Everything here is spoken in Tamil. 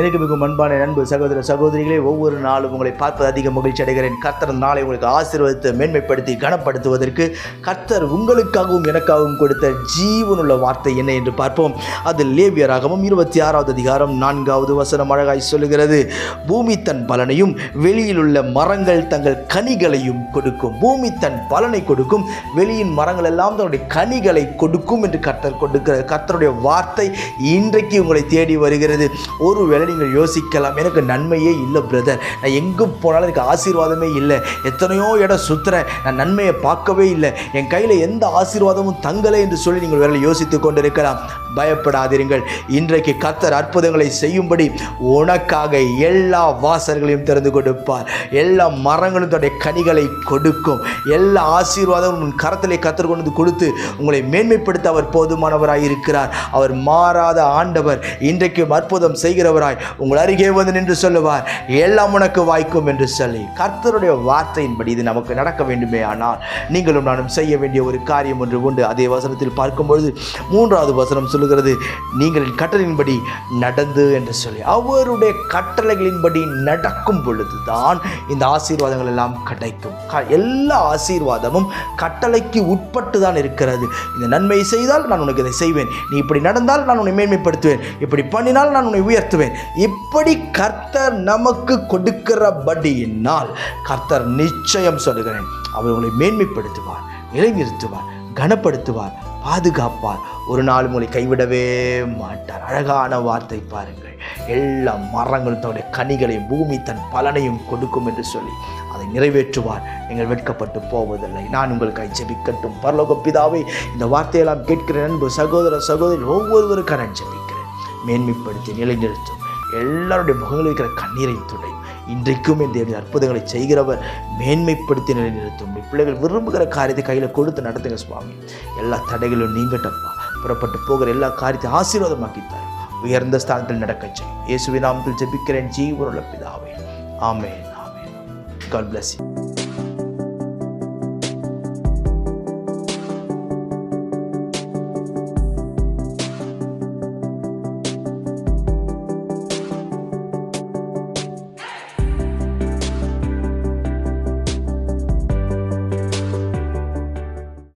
எனக்கு மிகவும் அன்பான நண்பு சகோதர சகோதரிகளே ஒவ்வொரு நாளும் உங்களை பார்ப்பது அதிக மகிழ்ச்சி அடைகிறேன். கர்த்தர் நாளை உங்களுக்கு ஆசீர்வதித்து மேன்மைப்படுத்தி கனப்படுத்துவதற்கு கர்த்தர் உங்களுக்காகவும் எனக்காகவும் கொடுத்த ஜீவனுள்ள வார்த்தை என்ன என்று பார்ப்போம். அது லேவியராகவும் இருபத்தி ஆறாவது அதிகாரம் நான்காவது வசனம் அழகாய் சொல்லுகிறது. பூமி தன் பலனையும் வெளியில் உள்ள மரங்கள் தங்கள் கனிகளையும் கொடுக்கும். பூமி தன் பலனை கொடுக்கும் வெளியின் மரங்கள் எல்லாம் தன்னுடைய கனிகளை கொடுக்கும் என்று கர்த்தர் கொடுக்கிற கர்த்தருடைய வார்த்தை இன்றைக்கு உங்களை தேடி வருகிறது. ஒருவேளை நீங்கள் யோசிக்கலாம். எனக்கு நன்மையே இல்லை பிரதர் நான் எங்கே போனாலும் எனக்கு ஆசீர்வாதமே இல்லை. எத்தனையோ இடம் சுற்றுறேன் நான் நன்மையை பார்க்கவே இல்லை. என் கையில் எந்த ஆசீர்வாதமும் தங்கலை என்று சொல்லி நீங்கள் வேலை யோசித்து கொண்டிருக்கலாம். பயப்படாதீர்கள். இன்றைக்கு கத்தர் அற்புதங்களை செய்யும்படி உனக்காக எல்லா வாசல்களையும் திறந்து கொடுப்பார். எல்லா மரங்களும் தன்னுடைய கனிகளை கொடுக்கும். எல்லா ஆசீர்வாதமும் உன் கரத்திலே கத்தர் கொண்டு வந்து கொடுத்து உங்களை மேன்மைப்படுத்த அவர் போதுமானவராய் இருக்கிறார் அவர் மாறாத ஆண்டவர். இன்றைக்கு அற்புதம் செய்கிறவராய் உங்கள் அருகே வந்து நின்று சொல்லுவார் எல்லாம் உனக்கு வாய்க்கும் என்று சொல்லி. கர்த்தருடைய வார்த்தையின்படி இது நமக்கு நடக்க வேண்டுமே ஆனால் நீங்களும் நானும் செய்ய வேண்டிய ஒரு காரியம் ஒன்று உண்டு. அதே வசனத்தில் பார்க்கும்பொழுது மூன்றாவது வசனம் சொல்லுகிறது நீங்களின் கட்டளையின்படி நடந்து என்று சொல்லி. அவருடைய கட்டளைகளின்படி நடக்கும் பொழுது தான் இந்த ஆசீர்வாதங்கள் எல்லாம் கிடைக்கும். க- எல்லா ஆசீர்வாதமும் கட்டளைக்கு உட்பட்டு தான் இருக்கிறது. இந்த நன்மை செய்தால் நான் உனக்கு இதை செய்வேன். நீ இப்படி நடந்தால் நான் உன்னை மேன்மைப்படுத்துவேன். இப்படி பண்ணினால் நான் உன்னை உயர்த்துவேன். இப்படி கர்த்தர் நமக்கு கொடுக்கிறபடியினால் கர்த்தர் நிச்சயம் சொல்லுகிறேன். அவர் உங்களை மேன்மைப்படுத்துவார் நிலைநிறுத்துவார் கனப்படுத்துவார் பாதுகாப்பார். ஒரு நாள் உங்களை கைவிடவே மாட்டார். அழகான வார்த்தை பாருங்கள். எல்லா மரங்களும் தன்னுடைய கனிகளையும் பூமி தன் பலனையும் கொடுக்கும் என்று சொல்லி அதை நிறைவேற்றுவார். நீங்கள் வெட்கப்பட்டு போவதில்லை. நான் உங்களுக்காக ஜெபிக்கட்டும். பரலோக பிதாவை இந்த வார்த்தையெல்லாம் கேட்கிற நண்பு சகோதர சகோதரி ஒவ்வொருவருக்காக நான் ஜெபிக்கிறேன். மேன்மைப்படுத்தி நிலைநிறுத்தும். எல்லாருடைய முகங்களில் இருக்கிற கண்ணீரை துடை. இன்றைக்கும் இந்த தேவனுடைய அற்புதங்களை செய்கிறவர் மேன்மைப்படுத்தி நிலைநிறுத்தும். பிள்ளைகள் விரும்புகிற காரியத்தை கையில் கொடுத்து நடத்துங்க சுவாமி. எல்லா தடைகளும் நீங்கட்டப்பா. புறப்பட்டு போகிற எல்லா காரியத்தையும் ஆசீர்வாதமாக்கி உயர்ந்த ஸ்தானத்தில் நடக்கச் செய்யும். இயேசுவின் நாமத்தில் ஜெபிக்கிறேன் ஜீவனுள்ள பிதாவே. ஆமென் ஆமென். God bless you